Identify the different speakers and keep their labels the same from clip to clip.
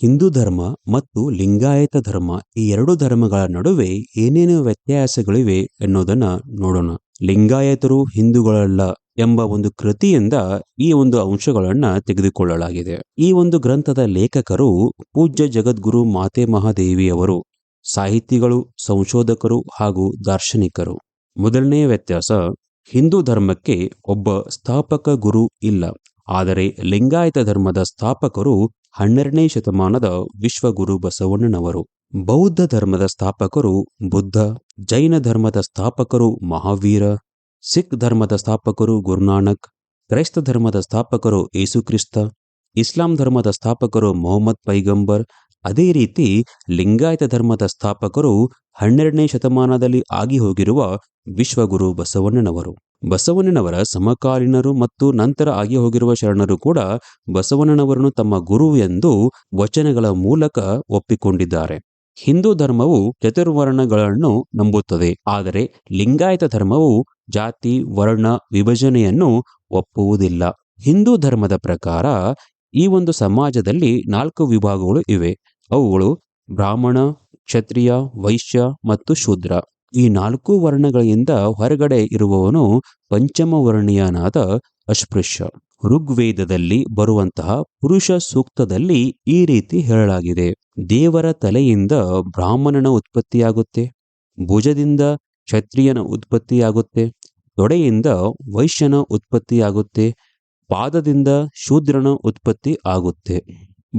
Speaker 1: ಹಿಂದೂ ಧರ್ಮ ಮತ್ತು ಲಿಂಗಾಯತ ಧರ್ಮ ಈ ಎರಡು ಧರ್ಮಗಳ ನಡುವೆ ಏನೇನು ವ್ಯತ್ಯಾಸಗಳಿವೆ ಎನ್ನುವುದನ್ನ ನೋಡೋಣ. ಲಿಂಗಾಯತರು ಹಿಂದೂಗಳಲ್ಲ ಎಂಬ ಒಂದು ಕೃತಿಯಿಂದ ಈ ಒಂದು ಅಂಶಗಳನ್ನ ತೆಗೆದುಕೊಳ್ಳಲಾಗಿದೆ. ಈ ಒಂದು ಗ್ರಂಥದ ಲೇಖಕರು ಪೂಜ್ಯ ಜಗದ್ಗುರು ಮಾತೆ ಮಹಾದೇವಿಯವರು, ಸಾಹಿತಿಗಳು, ಸಂಶೋಧಕರು ಹಾಗೂ ದಾರ್ಶನಿಕರು. ಮೊದಲನೆಯ ವ್ಯತ್ಯಾಸ, ಹಿಂದೂ ಧರ್ಮಕ್ಕೆ ಒಬ್ಬ ಸ್ಥಾಪಕ ಗುರು ಇಲ್ಲ. ಆದರೆ ಲಿಂಗಾಯತ ಧರ್ಮದ ಸ್ಥಾಪಕರು ಹನ್ನೆರಡನೇ ಶತಮಾನದ ವಿಶ್ವಗುರು ಬಸವಣ್ಣನವರು. ಬೌದ್ಧ ಧರ್ಮದ ಸ್ಥಾಪಕರು ಬುದ್ಧ, ಜೈನ ಧರ್ಮದ ಸ್ಥಾಪಕರು ಮಹಾವೀರ, ಸಿಖ್ ಧರ್ಮದ ಸ್ಥಾಪಕರು ಗುರುನಾನಕ್, ಕ್ರೈಸ್ತ ಧರ್ಮದ ಸ್ಥಾಪಕರು ಯೇಸುಕ್ರಿಸ್ತ ಇಸ್ಲಾಂ ಧರ್ಮದ ಸ್ಥಾಪಕರು ಮೊಹಮ್ಮದ್ ಪೈಗಂಬರ್, ಅದೇ ರೀತಿ ಲಿಂಗಾಯತ ಧರ್ಮದ ಸ್ಥಾಪಕರು ಹನ್ನೆರಡನೇ ಶತಮಾನದಲ್ಲಿ ಆಗಿ ಹೋಗಿರುವ ವಿಶ್ವಗುರು ಬಸವಣ್ಣನವರು. ಬಸವಣ್ಣನವರ ಸಮಕಾಲೀನರು ಮತ್ತು ನಂತರ ಆಗಿ ಹೋಗಿರುವ ಶರಣರು ಕೂಡ ಬಸವಣ್ಣನವರನ್ನು ತಮ್ಮ ಗುರು ಎಂದು ವಚನಗಳ ಮೂಲಕ ಒಪ್ಪಿಕೊಂಡಿದ್ದಾರೆ. ಹಿಂದೂ ಧರ್ಮವು ಚತುರ್ವರ್ಣಗಳನ್ನು ನಂಬುತ್ತದೆ, ಆದರೆ ಲಿಂಗಾಯತ ಧರ್ಮವು ಜಾತಿ, ವರ್ಣ, ವಿಭಜನೆಯನ್ನು ಒಪ್ಪುವುದಿಲ್ಲ. ಹಿಂದೂ ಧರ್ಮದ ಪ್ರಕಾರ ಈ ಒಂದು ಸಮಾಜದಲ್ಲಿ ನಾಲ್ಕು ವಿಭಾಗಗಳು ಇವೆ, ಅವುಗಳು ಬ್ರಾಹ್ಮಣ, ಕ್ಷತ್ರಿಯ, ವೈಶ್ಯ ಮತ್ತು ಶೂದ್ರ. ಈ ನಾಲ್ಕು ವರ್ಣಗಳಿಂದ ಹೊರಗಡೆ ಇರುವವನು ಪಂಚಮ ವರ್ಣೀಯನಾದ ಅಸ್ಪೃಶ್ಯ ಋಗ್ವೇದದಲ್ಲಿ ಬರುವಂತಹ ಪುರುಷ ಸೂಕ್ತದಲ್ಲಿ ಈ ರೀತಿ ಹೇಳಲಾಗಿದೆ. ದೇವರ ತಲೆಯಿಂದ ಬ್ರಾಹ್ಮಣನ ಉತ್ಪತ್ತಿಯಾಗುತ್ತೆ, ಭುಜದಿಂದ ಕ್ಷತ್ರಿಯನ ಉತ್ಪತ್ತಿಯಾಗುತ್ತೆ, ತೊಡೆಯಿಂದ ವೈಶ್ಯನ ಉತ್ಪತ್ತಿಯಾಗುತ್ತೆ, ಪಾದದಿಂದ ಶೂದ್ರನ ಉತ್ಪತ್ತಿ ಆಗುತ್ತೆ.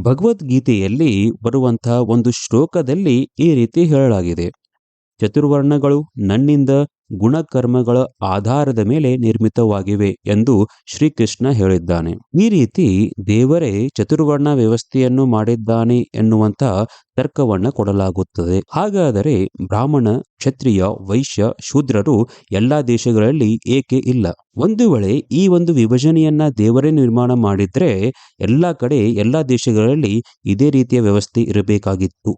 Speaker 1: ಭಗವದ್ಗೀತೆಯಲ್ಲಿ ಬರುವಂತಹ ಒಂದು ಶ್ಲೋಕದಲ್ಲಿ ಈ ರೀತಿ ಹೇಳಲಾಗಿದೆ. ಚತುರ್ವರ್ಣಗಳು ನನ್ನಿಂದ ಗುಣಕರ್ಮಗಳ ಆಧಾರದ ಮೇಲೆ ನಿರ್ಮಿತವಾಗಿವೆ ಎಂದು ಶ್ರೀಕೃಷ್ಣ ಹೇಳಿದ್ದಾನೆ. ಈ ರೀತಿ ದೇವರೇ ಚತುರ್ವರ್ಣ ವ್ಯವಸ್ಥೆಯನ್ನು ಮಾಡಿದ್ದಾನೆ ಎನ್ನುವಂತಹ ತರ್ಕವನ್ನ ಕೊಡಲಾಗುತ್ತದೆ. ಹಾಗಾದರೆ ಬ್ರಾಹ್ಮಣ, ಕ್ಷತ್ರಿಯ, ವೈಶ್ಯ, ಶೂದ್ರರು ಎಲ್ಲಾ ದೇಶಗಳಲ್ಲಿ ಏಕೆ ಇಲ್ಲ? ಒಂದು ವೇಳೆ ಈ ಒಂದು ವಿಭಜನೆಯನ್ನ ದೇವರೇ ನಿರ್ಮಾಣ ಮಾಡಿದ್ರೆ ಎಲ್ಲಾ ಕಡೆ, ಎಲ್ಲಾ ದೇಶಗಳಲ್ಲಿ ಇದೇ ರೀತಿಯ ವ್ಯವಸ್ಥೆ ಇರಬೇಕಾಗಿತ್ತು.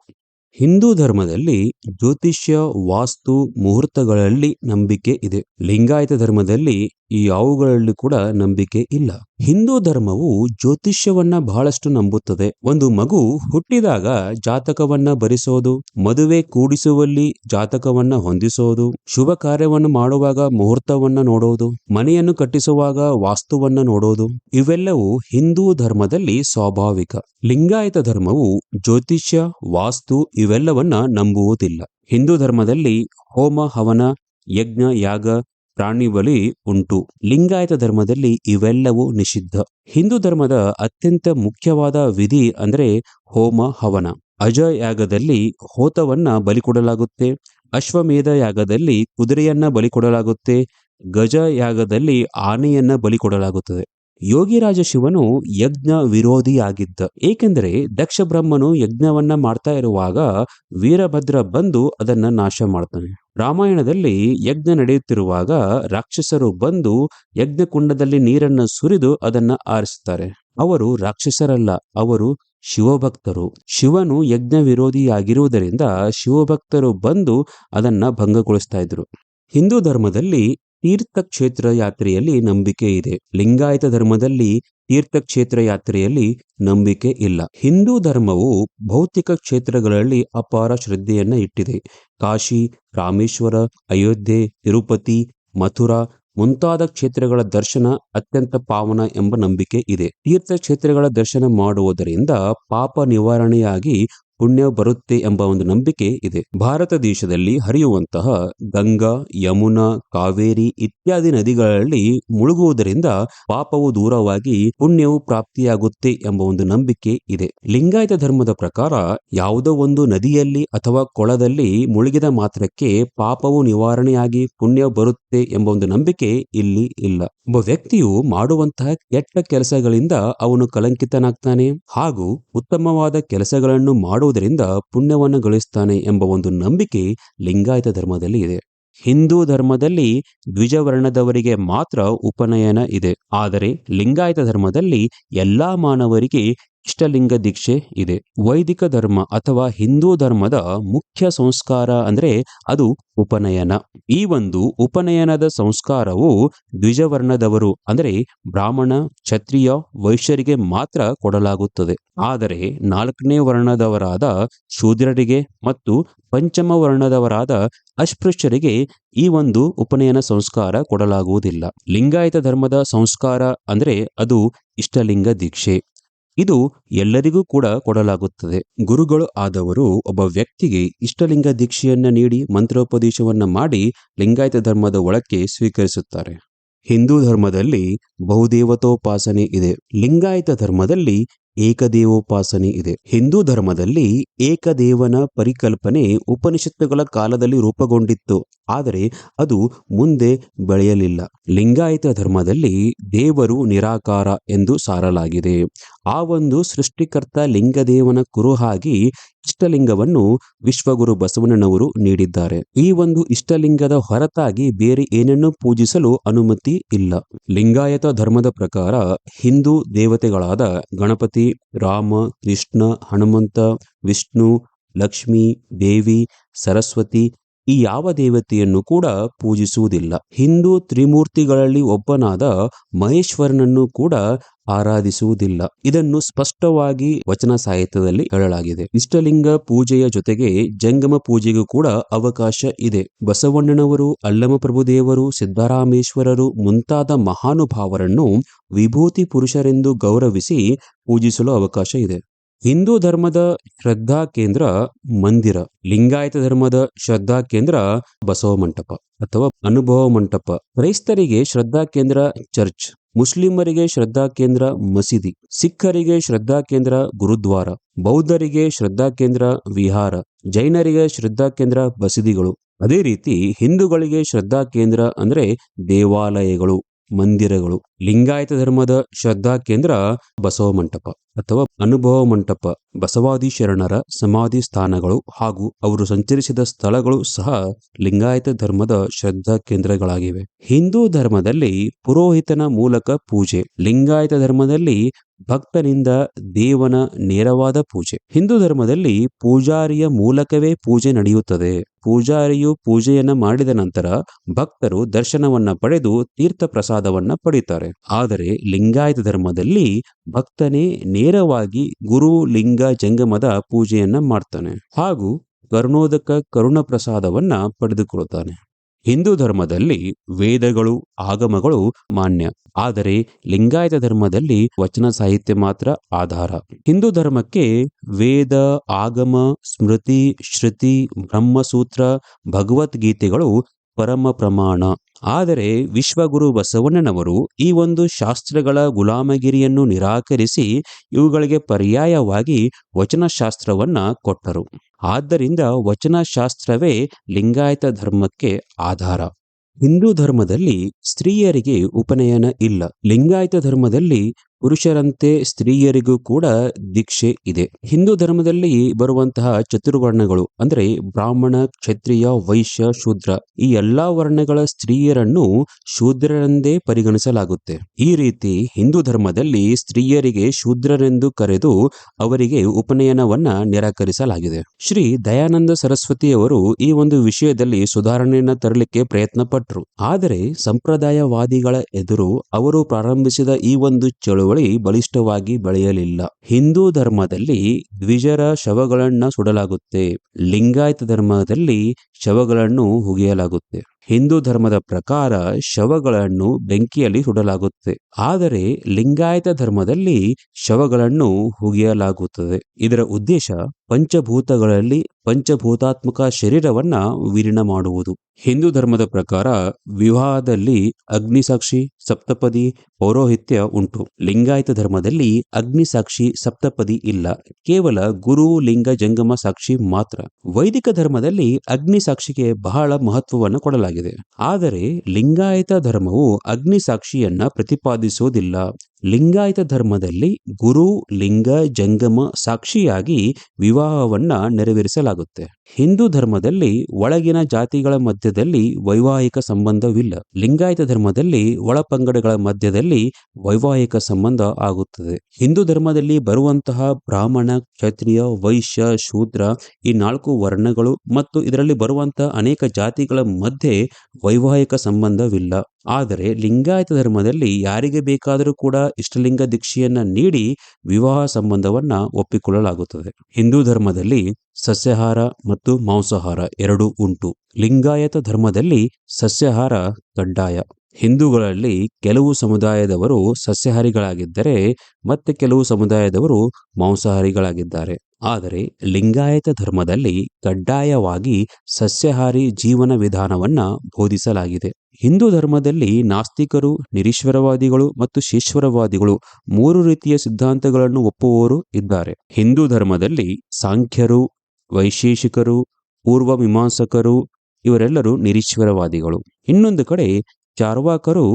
Speaker 1: ಹಿಂದೂ ಧರ್ಮದಲ್ಲಿ ಜ್ಯೋತಿಷ್ಯ ವಾಸ್ತು ಮುಹೂರ್ತಗಳಲ್ಲಿ ನಂಬಿಕೆ ಇದೆ. ಲಿಂಗಾಯತ ಧರ್ಮದಲ್ಲಿ ಯಾವುಗಳಲ್ಲಿ ಕೂಡ ನಂಬಿಕೆ ಇಲ್ಲ. ಹಿಂದೂ ಧರ್ಮವು ಜ್ಯೋತಿಷ್ಯವನ್ನ ಬಹಳಷ್ಟು ನಂಬುತ್ತದೆ. ಒಂದು ಮಗು ಹುಟ್ಟಿದಾಗ ಜಾತಕವನ್ನ ಬರಿಸೋದು ಮದುವೆ ಕೂಡಿಸುವಲ್ಲಿ ಜಾತಕವನ್ನ ಹೊಂದಿಸೋದು, ಶುಭ ಕಾರ್ಯವನ್ನು ಮಾಡುವಾಗ ಮುಹೂರ್ತವನ್ನ ನೋಡೋದು, ಮನೆಯನ್ನು ಕಟ್ಟಿಸುವಾಗ ವಾಸ್ತುವನ್ನ ನೋಡೋದು, ಇವೆಲ್ಲವೂ ಹಿಂದೂ ಧರ್ಮದಲ್ಲಿ ಸ್ವಾಭಾವಿಕ. ಲಿಂಗಾಯತ ಧರ್ಮವು ಜ್ಯೋತಿಷ್ಯ, ವಾಸ್ತು ಇವೆಲ್ಲವನ್ನ ನಂಬುವುದಿಲ್ಲ. ಹಿಂದೂ ಧರ್ಮದಲ್ಲಿ ಹೋಮ, ಹವನ, ಯಜ್ಞ, ಯಾಗ ಪ್ರಾಣಿ ಬಲಿ ಉಂಟು. ಲಿಂಗಾಯತ ಧರ್ಮದಲ್ಲಿ ಇವೆಲ್ಲವೂ ನಿಷಿದ್ಧ. ಹಿಂದೂ ಧರ್ಮದ ಅತ್ಯಂತ ಮುಖ್ಯವಾದ ವಿಧಿ ಅಂದ್ರೆ ಹೋಮ, ಹವನ. ಅಜ ಯಾಗದಲ್ಲಿ ಹೋತವನ್ನ ಬಲಿ ಕೊಡಲಾಗುತ್ತೆ. ಅಶ್ವಮೇಧ ಯಾಗದಲ್ಲಿ ಕುದುರೆಯನ್ನ ಬಲಿ ಕೊಡಲಾಗುತ್ತೆ. ಗಜ ಯಾಗದಲ್ಲಿ ಆನೆಯನ್ನ ಬಲಿ ಕೊಡಲಾಗುತ್ತದೆ. ಯೋಗಿರಾಜ ಶಿವನು ಯಜ್ಞ ವಿರೋಧಿಯಾಗಿದ್ದ. ಏಕೆಂದರೆ ದಕ್ಷ ಬ್ರಹ್ಮನು ಯಜ್ಞವನ್ನ ಮಾಡ್ತಾ ಇರುವಾಗ ವೀರಭದ್ರ ಬಂದು ಅದನ್ನ ನಾಶ ಮಾಡ್ತಾನೆ. ರಾಮಾಯಣದಲ್ಲಿ ಯಜ್ಞ ನಡೆಯುತ್ತಿರುವಾಗ ರಾಕ್ಷಸರು ಬಂದು ಯಜ್ಞಕುಂಡದಲ್ಲಿ ನೀರನ್ನು ಸುರಿದು ಅದನ್ನ ಆರಿಸುತ್ತಾರೆ. ಅವರು ರಾಕ್ಷಸರಲ್ಲ, ಅವರು ಶಿವಭಕ್ತರು. ಶಿವನು ಯಜ್ಞ ವಿರೋಧಿಯಾಗಿರುವುದರಿಂದ ಶಿವಭಕ್ತರು ಬಂದು ಅದನ್ನ ಭಂಗಗೊಳಿಸ್ತಾ ಇದ್ರು. ಹಿಂದೂ ಧರ್ಮದಲ್ಲಿ ತೀರ್ಥಕ್ಷೇತ್ರ ಯಾತ್ರೆಯಲ್ಲಿ ನಂಬಿಕೆ ಇದೆ. ಲಿಂಗಾಯತ ಧರ್ಮದಲ್ಲಿ ತೀರ್ಥಕ್ಷೇತ್ರ ಯಾತ್ರೆಯಲ್ಲಿ ನಂಬಿಕೆ ಇಲ್ಲ. ಹಿಂದೂ ಧರ್ಮವು ಭೌತಿಕ ಕ್ಷೇತ್ರಗಳಲ್ಲಿ ಅಪಾರ ಶ್ರದ್ಧೆಯನ್ನ ಇಟ್ಟಿದೆ. ಕಾಶಿ, ರಾಮೇಶ್ವರ, ಅಯೋಧ್ಯೆ, ತಿರುಪತಿ, ಮಥುರಾ ಮುಂತಾದ ಕ್ಷೇತ್ರಗಳ ದರ್ಶನ ಅತ್ಯಂತ ಪಾವನ ಎಂಬ ನಂಬಿಕೆ ಇದೆ. ತೀರ್ಥಕ್ಷೇತ್ರಗಳ ದರ್ಶನ ಮಾಡುವುದರಿಂದ ಪಾಪ ನಿವಾರಣೆಯಾಗಿ ಪುಣ್ಯ ಬರುತ್ತೆ ಎಂಬ ಒಂದು ನಂಬಿಕೆ ಇದೆ. ಭಾರತ ದೇಶದಲ್ಲಿ ಹರಿಯುವಂತಹ ಗಂಗಾ, ಯಮುನಾ, ಕಾವೇರಿ ಇತ್ಯಾದಿ ನದಿಗಳಲ್ಲಿ ಮುಳುಗುವುದರಿಂದ ಪಾಪವು ದೂರವಾಗಿ ಪುಣ್ಯವು ಪ್ರಾಪ್ತಿಯಾಗುತ್ತೆ ಎಂಬ ಒಂದು ನಂಬಿಕೆ ಇದೆ. ಲಿಂಗಾಯತ ಧರ್ಮದ ಪ್ರಕಾರ ಯಾವುದೋ ಒಂದು ನದಿಯಲ್ಲಿ ಅಥವಾ ಕೊಳದಲ್ಲಿ ಮುಳುಗಿದ ಮಾತ್ರಕ್ಕೆ ಪಾಪವು ನಿವಾರಣೆಯಾಗಿ ಪುಣ್ಯ ಬರುತ್ತೆ ಎಂಬ ಒಂದು ನಂಬಿಕೆ ಇಲ್ಲಿ ಇಲ್ಲ. ಒಬ್ಬ ವ್ಯಕ್ತಿಯು ಮಾಡುವಂತಹ ಕೆಟ್ಟ ಕೆಲಸಗಳಿಂದ ಅವನು ಕಲಂಕಿತನಾಗ್ತಾನೆ ಹಾಗೂ ಉತ್ತಮವಾದ ಕೆಲಸಗಳನ್ನು ಮಾಡುವುದರಿಂದ ಪುಣ್ಯವನ್ನು ಗಳಿಸ್ತಾನೆ ಎಂಬ ಒಂದು ನಂಬಿಕೆ ಲಿಂಗಾಯತ ಧರ್ಮದಲ್ಲಿ ಇದೆ. ಹಿಂದೂ ಧರ್ಮದಲ್ಲಿ ದ್ವಿಜವರ್ಣದವರಿಗೆ ಮಾತ್ರ ಉಪನಯನ ಇದೆ. ಆದರೆ ಲಿಂಗಾಯತ ಧರ್ಮದಲ್ಲಿ ಎಲ್ಲಾ ಮಾನವರಿಗೆ ಇಷ್ಟಲಿಂಗ ದೀಕ್ಷೆ ಇದೆ. ವೈದಿಕ ಧರ್ಮ ಅಥವಾ ಹಿಂದೂ ಧರ್ಮದ ಮುಖ್ಯ ಸಂಸ್ಕಾರ ಅಂದ್ರೆ ಅದು ಉಪನಯನ. ಈ ಒಂದು ಉಪನಯನದ ಸಂಸ್ಕಾರವು ದ್ವಿಜವರ್ಣದವರು ಅಂದರೆ ಬ್ರಾಹ್ಮಣ, ಕ್ಷತ್ರಿಯ, ವೈಶ್ಯರಿಗೆ ಮಾತ್ರ ಕೊಡಲಾಗುತ್ತದೆ. ಆದರೆ ನಾಲ್ಕನೇ ವರ್ಣದವರಾದ ಶೂದ್ರರಿಗೆ ಮತ್ತು ಪಂಚಮ ವರ್ಣದವರಾದ ಅಸ್ಪೃಶ್ಯರಿಗೆ ಈ ಒಂದು ಉಪನಯನ ಸಂಸ್ಕಾರ ಕೊಡಲಾಗುವುದಿಲ್ಲ. ಲಿಂಗಾಯತ ಧರ್ಮದ ಸಂಸ್ಕಾರ ಅಂದ್ರೆ ಅದು ಇಷ್ಟಲಿಂಗ ದೀಕ್ಷೆ. ಇದು ಎಲ್ಲರಿಗೂ ಕೂಡ ಕೊಡಲಾಗುತ್ತದೆ. ಗುರುಗಳು ಆದವರು ಒಬ್ಬ ವ್ಯಕ್ತಿಗೆ ಇಷ್ಟಲಿಂಗ ದೀಕ್ಷೆಯನ್ನ ನೀಡಿ ಮಂತ್ರೋಪದೇಶವನ್ನ ಮಾಡಿ ಲಿಂಗಾಯತ ಧರ್ಮದ ಒಳಕ್ಕೆ ಸ್ವೀಕರಿಸುತ್ತಾರೆ. ಹಿಂದೂ ಧರ್ಮದಲ್ಲಿ ಬಹುದೇವತೋಪಾಸನೆ ಇದೆ. ಲಿಂಗಾಯತ ಧರ್ಮದಲ್ಲಿ ಏಕದೇವೋಪಾಸನೆ ಇದೆ. ಹಿಂದೂ ಧರ್ಮದಲ್ಲಿ ಏಕದೇವನ ಪರಿಕಲ್ಪನೆ ಉಪನಿಷತ್ತುಗಳ ಕಾಲದಲ್ಲಿ ರೂಪುಗೊಂಡಿತ್ತು. ಆದರೆ ಅದು ಮುಂದೆ ಬೆಳೆಯಲಿಲ್ಲ. ಲಿಂಗಾಯತ ಧರ್ಮದಲ್ಲಿ ದೇವರು ನಿರಾಕಾರ ಎಂದು ಸಾರಲಾಗಿದೆ. ಆ ಒಂದು ಸೃಷ್ಟಿಕರ್ತ ಲಿಂಗದೇವನ ಕುರುಹಾಗಿ ಇಷ್ಟಲಿಂಗವನ್ನು ವಿಶ್ವಗುರು ಬಸವಣ್ಣನವರು ನೀಡಿದ್ದಾರೆ. ಈ ಒಂದು ಇಷ್ಟಲಿಂಗದ ಹೊರತಾಗಿ ಬೇರೆ ಏನನ್ನು ಪೂಜಿಸಲು ಅನುಮತಿ ಇಲ್ಲ. ಲಿಂಗಾಯತ ಧರ್ಮದ ಪ್ರಕಾರ ಹಿಂದೂ ದೇವತೆಗಳಾದ ಗಣಪತಿ, ರಾಮ, ಕೃಷ್ಣ, ಹನುಮಂತ, ವಿಷ್ಣು, ಲಕ್ಷ್ಮಿ, ದೇವಿ, ಸರಸ್ವತಿ ಈ ಯಾವ ದೇವತೆಯನ್ನು ಕೂಡ ಪೂಜಿಸುವುದಿಲ್ಲ. ಹಿಂದೂ ತ್ರಿಮೂರ್ತಿಗಳಲ್ಲಿ ಒಬ್ಬನಾದ ಮಹೇಶ್ವರನನ್ನು ಕೂಡ ಆರಾಧಿಸುವುದಿಲ್ಲ. ಇದನ್ನು ಸ್ಪಷ್ಟವಾಗಿ ವಚನ ಸಾಹಿತ್ಯದಲ್ಲಿ ಹೇಳಲಾಗಿದೆ. ಇಷ್ಟಲಿಂಗ ಪೂಜೆಯ ಜೊತೆಗೆ ಜಂಗಮ ಪೂಜೆಗೂ ಕೂಡ ಅವಕಾಶ ಇದೆ. ಬಸವಣ್ಣನವರು ಅಲ್ಲಮ ಪ್ರಭುದೇವರು ಸಿದ್ದರಾಮೇಶ್ವರರು ಮುಂತಾದ ಮಹಾನುಭಾವರನ್ನು ವಿಭೂತಿ ಪುರುಷರೆಂದು ಗೌರವಿಸಿ ಪೂಜಿಸಲು ಅವಕಾಶ ಇದೆ. ಹಿಂದೂ ಧರ್ಮದ ಶ್ರದ್ಧಾ ಕೇಂದ್ರ ಮಂದಿರ, ಲಿಂಗಾಯತ ಧರ್ಮದ ಶ್ರದ್ಧಾ ಕೇಂದ್ರ ಬಸವ ಮಂಟಪ ಅಥವಾ ಅನುಭವ ಮಂಟಪ. ಕ್ರೈಸ್ತರಿಗೆ ಶ್ರದ್ಧಾ ಕೇಂದ್ರ ಚರ್ಚ್, ಮುಸ್ಲಿಮರಿಗೆ ಶ್ರದ್ಧಾ ಕೇಂದ್ರ ಮಸೀದಿ, ಸಿಖ್ಖರಿಗೆ ಶ್ರದ್ಧಾ ಕೇಂದ್ರ ಗುರುದ್ವಾರ, ಬೌದ್ಧರಿಗೆ ಶ್ರದ್ಧಾ ಕೇಂದ್ರ ವಿಹಾರ, ಜೈನರಿಗೆ ಶ್ರದ್ಧಾ ಕೇಂದ್ರ ಬಸದಿಗಳು ಅದೇ ರೀತಿ ಹಿಂದೂಗಳಿಗೆ ಶ್ರದ್ಧಾ ಕೇಂದ್ರ ಅಂದ್ರೆ ದೇವಾಲಯಗಳು. ಮಂದಿರಗಳು. ಲಿಂಗಾಯತ ಧರ್ಮದ ಶ್ರದ್ಧಾ ಕೇಂದ್ರ ಬಸವ ಮಂಟಪ ಅಥವಾ ಅನುಭವ ಮಂಟಪ. ಬಸವಾದಿ ಶರಣರ ಸಮಾಧಿ ಸ್ಥಾನಗಳು ಹಾಗೂ ಅವರು ಸಂಚರಿಸಿದ ಸ್ಥಳಗಳು ಸಹ ಲಿಂಗಾಯತ ಧರ್ಮದ ಶ್ರದ್ಧಾ ಕೇಂದ್ರಗಳಾಗಿವೆ. ಹಿಂದೂ ಧರ್ಮದಲ್ಲಿ ಪುರೋಹಿತನ ಮೂಲಕ ಪೂಜೆ, ಲಿಂಗಾಯತ ಧರ್ಮದಲ್ಲಿ ಭಕ್ತನಿಂದ ದೇವನ ನೇರವಾದ ಪೂಜೆ. ಹಿಂದೂ ಧರ್ಮದಲ್ಲಿ ಪೂಜಾರಿಯ ಮೂಲಕವೇ ಪೂಜೆ ನಡೆಯುತ್ತದೆ. ಪೂಜಾರಿಯು ಪೂಜೆಯನ್ನ ಮಾಡಿದ ನಂತರ ಭಕ್ತರು ದರ್ಶನವನ್ನ ಪಡೆದು ತೀರ್ಥ ಪ್ರಸಾದವನ್ನ ಪಡೆಯುತ್ತಾರೆ ಆದರೆ ಲಿಂಗಾಯತ ಧರ್ಮದಲ್ಲಿ ಭಕ್ತನೇ ನೇರವಾಗಿ ಗುರು, ಲಿಂಗ, ಜಂಗಮದ ಪೂಜೆಯನ್ನ ಮಾಡ್ತಾನೆ ಹಾಗೂ ಕರುಣೋದಕ ಕರುಣ ಪ್ರಸಾದವನ್ನ ಪಡೆದುಕೊಳ್ಳುತ್ತಾನೆ. ಹಿಂದೂ ಧರ್ಮದಲ್ಲಿ ವೇದಗಳು, ಆಗಮಗಳು ಮಾನ್ಯ. ಆದರೆ ಲಿಂಗಾಯತ ಧರ್ಮದಲ್ಲಿ ವಚನ ಸಾಹಿತ್ಯ ಮಾತ್ರ ಆಧಾರ. ಹಿಂದೂ ಧರ್ಮಕ್ಕೆ ವೇದ, ಆಗಮ, ಸ್ಮೃತಿ, ಶ್ರುತಿ, ಬ್ರಹ್ಮಸೂತ್ರ, ಭಗವದ್ಗೀತೆಗಳು ಪರಮ ಪ್ರಮಾಣ. ಆದರೆ ವಿಶ್ವಗುರು ಬಸವಣ್ಣನವರು ಈ ಒಂದು ಶಾಸ್ತ್ರಗಳ ಗುಲಾಮಗಿರಿಯನ್ನು ನಿರಾಕರಿಸಿ ಇವುಗಳಿಗೆ ಪರ್ಯಾಯವಾಗಿ ವಚನಶಾಸ್ತ್ರವನ್ನ ಕೊಟ್ಟರು. ಆದ್ದರಿಂದ ವಚನಶಾಸ್ತ್ರವೇ ಲಿಂಗಾಯತ ಧರ್ಮಕ್ಕೆ ಆಧಾರ. ಹಿಂದೂ ಧರ್ಮದಲ್ಲಿ ಸ್ತ್ರೀಯರಿಗೆ ಉಪನಯನ ಇಲ್ಲ. ಲಿಂಗಾಯತ ಧರ್ಮದಲ್ಲಿ ಪುರುಷರಂತೆ ಸ್ತ್ರೀಯರಿಗೂ ಕೂಡ ದೀಕ್ಷೆ ಇದೆ. ಹಿಂದೂ ಧರ್ಮದಲ್ಲಿ ಬರುವಂತಹ ಚತುರ್ವರ್ಣಗಳು ಅಂದ್ರೆ ಬ್ರಾಹ್ಮಣ, ಕ್ಷತ್ರಿಯ, ವೈಶ್ಯ, ಶೂದ್ರ ಈ ಎಲ್ಲಾ ವರ್ಣಗಳ ಸ್ತ್ರೀಯರನ್ನು ಶೂದ್ರರೆಂದೇ ಪರಿಗಣಿಸಲಾಗುತ್ತೆ. ಈ ರೀತಿ ಹಿಂದೂ ಧರ್ಮದಲ್ಲಿ ಸ್ತ್ರೀಯರಿಗೆ ಶೂದ್ರರೆಂದು ಕರೆದು ಅವರಿಗೆ ಉಪನಯನವನ್ನ ನಿರಾಕರಿಸಲಾಗಿದೆ. ಶ್ರೀ ದಯಾನಂದ ಸರಸ್ವತಿಯವರು ಈ ಒಂದು ವಿಷಯದಲ್ಲಿ ಸುಧಾರಣೆಯನ್ನ ತರಲಿಕ್ಕೆ ಪ್ರಯತ್ನ ಪಟ್ಟರು ಆದರೆ ಸಂಪ್ರದಾಯವಾದಿಗಳ ಎದುರು ಅವರು ಪ್ರಾರಂಭಿಸಿದ ಈ ಒಂದು ಚಳುವಳಿ ಬಲಿಷ್ಠವಾಗಿ ಬೆಳೆಯಲಿಲ್ಲ. ಹಿಂದೂ ಧರ್ಮದಲ್ಲಿ ದ್ವಿಜರ ಶವಗಳನ್ನ ಸುಡಲಾಗುತ್ತೆ. ಲಿಂಗಾಯತ ಧರ್ಮದಲ್ಲಿ ಶವಗಳನ್ನು ಹುಗಿಯಲಾಗುತ್ತೆ. ಹಿಂದೂ ಧರ್ಮದ ಪ್ರಕಾರ ಶವಗಳನ್ನು ಬೆಂಕಿಯಲ್ಲಿ ಸುಡಲಾಗುತ್ತದೆ. ಆದರೆ ಲಿಂಗಾಯತ ಧರ್ಮದಲ್ಲಿ ಶವಗಳನ್ನು ಹುಗಿಯಲಾಗುತ್ತದೆ. ಇದರ ಉದ್ದೇಶ ಪಂಚಭೂತಗಳಲ್ಲಿ ಪಂಚಭೂತಾತ್ಮಕ ಶರೀರವನ್ನ ವಿಲೀನ ಮಾಡುವುದು. ಹಿಂದೂ ಧರ್ಮದ ಪ್ರಕಾರ ವಿವಾಹದಲ್ಲಿ ಅಗ್ನಿಸಾಕ್ಷಿ, ಸಪ್ತಪದಿ, ಪೌರೋಹಿತ್ಯ ಉಂಟು. ಲಿಂಗಾಯತ ಧರ್ಮದಲ್ಲಿ ಅಗ್ನಿಸಾಕ್ಷಿ, ಸಪ್ತಪದಿ ಇಲ್ಲ. ಕೇವಲ ಗುರು, ಲಿಂಗ, ಜಂಗಮ ಸಾಕ್ಷಿ ಮಾತ್ರ. ವೈದಿಕ ಧರ್ಮದಲ್ಲಿ ಅಗ್ನಿ ಸಾಕ್ಷಿಗೆ ಬಹಳ ಮಹತ್ವವನ್ನು ಕೊಡಲಾಗಿದೆ. ಆದರೆ ಲಿಂಗಾಯತ ಧರ್ಮವು ಅಗ್ನಿ ಸಾಕ್ಷಿಯನ್ನ ಪ್ರತಿಪಾದಿಸುವುದಿಲ್ಲ. ಲಿಂಗಾಯತ ಧರ್ಮದಲ್ಲಿ ಗುರು ಲಿಂಗ ಜಂಗಮ ಸಾಕ್ಷಿಯಾಗಿ ವಿವಾಹವನ್ನ ನೆರವೇರಿಸಲಾಗುತ್ತೆ. ಹಿಂದೂ ಧರ್ಮದಲ್ಲಿ ಒಳಗಿನ ಜಾತಿಗಳ ಮಧ್ಯದಲ್ಲಿ ವೈವಾಹಿಕ ಸಂಬಂಧವಿಲ್ಲ. ಲಿಂಗಾಯತ ಧರ್ಮದಲ್ಲಿ ಒಳಪಂಗಡಗಳ ಮಧ್ಯದಲ್ಲಿ ವೈವಾಹಿಕ ಸಂಬಂಧ ಆಗುತ್ತದೆ. ಹಿಂದೂ ಧರ್ಮದಲ್ಲಿ ಬರುವಂತಹ ಬ್ರಾಹ್ಮಣ, ಕ್ಷತ್ರಿಯ, ವೈಶ್ಯ, ಶೂದ್ರ ಈ ನಾಲ್ಕು ವರ್ಣಗಳು ಮತ್ತು ಇದರಲ್ಲಿ ಬರುವಂತಹ ಅನೇಕ ಜಾತಿಗಳ ಮಧ್ಯೆ ವೈವಾಹಿಕ ಸಂಬಂಧವಿಲ್ಲ. ಆದರೆ ಲಿಂಗಾಯತ ಧರ್ಮದಲ್ಲಿ ಯಾರಿಗೆ ಬೇಕಾದರೂ ಕೂಡ ಇಷ್ಟಲಿಂಗ ದೀಕ್ಷೆಯನ್ನ ನೀಡಿ ವಿವಾಹ ಸಂಬಂಧವನ್ನ ಒಪ್ಪಿಕೊಳ್ಳಲಾಗುತ್ತದೆ. ಹಿಂದೂ ಧರ್ಮದಲ್ಲಿ ಸಸ್ಯಾಹಾರ ಮತ್ತು ಮಾಂಸಾಹಾರ ಎರಡೂ ಉಂಟು. ಲಿಂಗಾಯತ ಧರ್ಮದಲ್ಲಿ ಸಸ್ಯಾಹಾರ ಕಡ್ಡಾಯ. ಹಿಂದೂಗಳಲ್ಲಿ ಕೆಲವು ಸಮುದಾಯದವರು ಸಸ್ಯಹಾರಿಗಳಾಗಿದ್ದರೆ ಮತ್ತೆ ಕೆಲವು ಸಮುದಾಯದವರು ಮಾಂಸಾಹಾರಿಗಳಾಗಿದ್ದಾರೆ. ಆದರೆ ಲಿಂಗಾಯತ ಧರ್ಮದಲ್ಲಿ ಕಡ್ಡಾಯವಾಗಿ ಸಸ್ಯಾಹಾರಿ ಜೀವನ ವಿಧಾನವನ್ನ ಬೋಧಿಸಲಾಗಿದೆ. ಹಿಂದೂ ಧರ್ಮದಲ್ಲಿ ನಾಸ್ತಿಕರು, ನಿರೀಶ್ವರವಾದಿಗಳು ಮತ್ತು ಶೇಶ್ವರವಾದಿಗಳು ಮೂರು ರೀತಿಯ ಸಿದ್ಧಾಂತಗಳನ್ನು ಒಪ್ಪುವವರು ಇದ್ದಾರೆ. ಹಿಂದೂ ಧರ್ಮದಲ್ಲಿ ಸಾಂಖ್ಯರು ವೈಶೇಷಿಕರು ಪೂರ್ವ ಮೀಮಾಂಸಕರು ಇವರೆಲ್ಲರೂ ನಿರೀಶ್ವರವಾದಿಗಳು. ಇನ್ನೊಂದು ಕಡೆ ಚಾರ್ವಾಕರು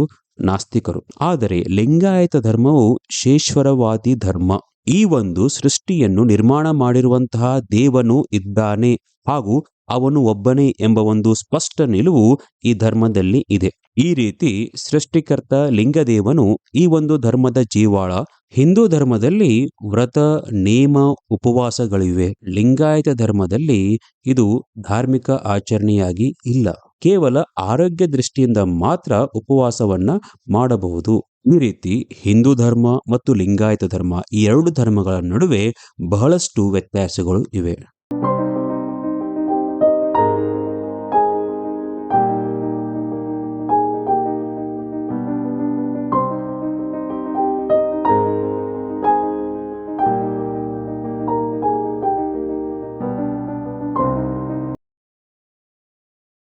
Speaker 1: ನಾಸ್ತಿಕರು. ಆದರೆ ಲಿಂಗಾಯತ ಧರ್ಮವು ಶೇಶ್ವರವಾದಿ ಧರ್ಮ. ಈ ಒಂದು ಸೃಷ್ಟಿಯನ್ನು ನಿರ್ಮಾಣ ಮಾಡಿರುವಂತಹ ದೇವನು ಇದ್ದಾನೆ ಹಾಗೂ ಅವನು ಒಬ್ಬನೇ ಎಂಬ ಒಂದು ಸ್ಪಷ್ಟ ನಿಲುವು ಈ ಧರ್ಮದಲ್ಲಿ ಇದೆ. ಈ ರೀತಿ ಸೃಷ್ಟಿಕರ್ತ ಲಿಂಗದೇವನು ಈ ಒಂದು ಧರ್ಮದ ಜೀವಾಳ ಹಿಂದೂ ಧರ್ಮದಲ್ಲಿ ವ್ರತ, ನೇಮ, ಉಪವಾಸಗಳಿವೆ. ಲಿಂಗಾಯತ ಧರ್ಮದಲ್ಲಿ ಇದು ಧಾರ್ಮಿಕ ಆಚರಣೆಯಾಗಿ ಇಲ್ಲ. ಕೇವಲ ಆರೋಗ್ಯ ದೃಷ್ಟಿಯಿಂದ ಮಾತ್ರ ಉಪವಾಸವನ್ನ ಮಾಡಬಹುದು. ಈ ರೀತಿ ಹಿಂದೂ ಧರ್ಮ ಮತ್ತು ಲಿಂಗಾಯತ ಧರ್ಮ ಈ ಎರಡು ಧರ್ಮಗಳ ನಡುವೆ ಬಹಳಷ್ಟು ವ್ಯತ್ಯಾಸಗಳು ಇವೆ.